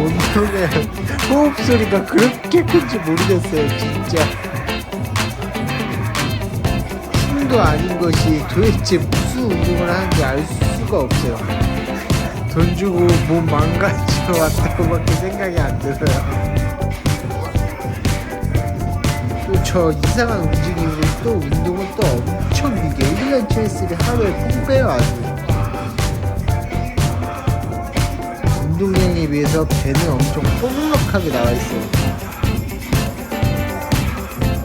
운동의 호흡 소리가 그렇게 큰지 모르겠어요, 진짜. 춤도 아닌 것이 도대체 무슨 운동을 하는지 알 수가 없어요. 돈 주고 몸 망가지러 왔다고밖에 생각이 안 들어요. 또 저 이상한 움직임으로 또 운동을 또 엄청 길게 1년 첼스를 하루에 뽕 빼요 아주. 운동량에 비해서 배는 엄청 뽀글하게 나와 있어요.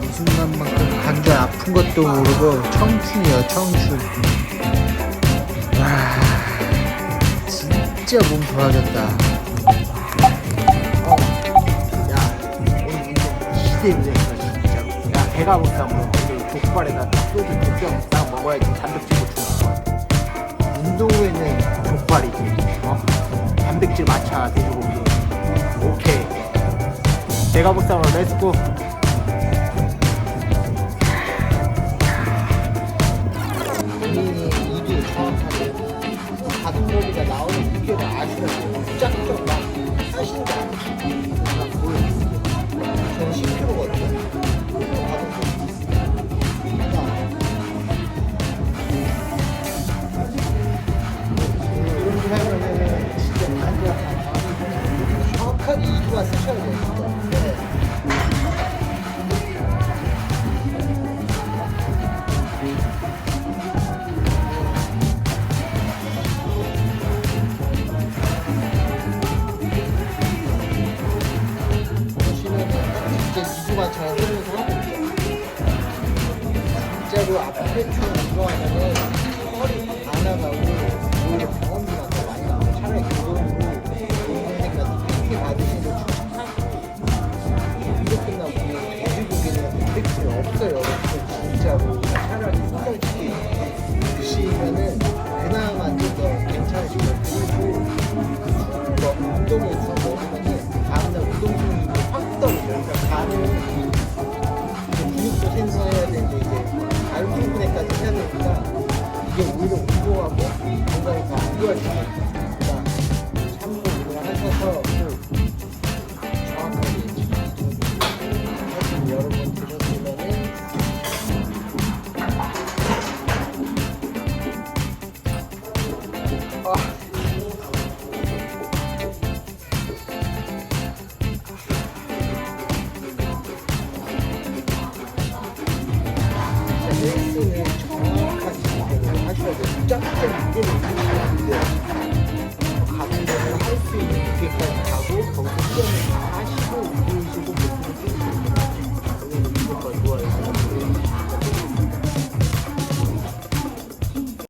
이 순간만큼 관절 아픈 것도 모르고 청춘이요 청춘. 와 진짜 몸 좋아졌다. 어, 야 오늘 운동 기대되겠어 진짜. 야 배가 고파 뭐 족발에다 소주 두병딱 먹어야지 단백질 보충할 것 같아 운동 후에는 족발이지 어? 단백질 마차 돼지고기 오케이. 고파면 렛츠고 I'm forget to go. 레이스는 처음까지 하셔야 돼요. 짧게 이게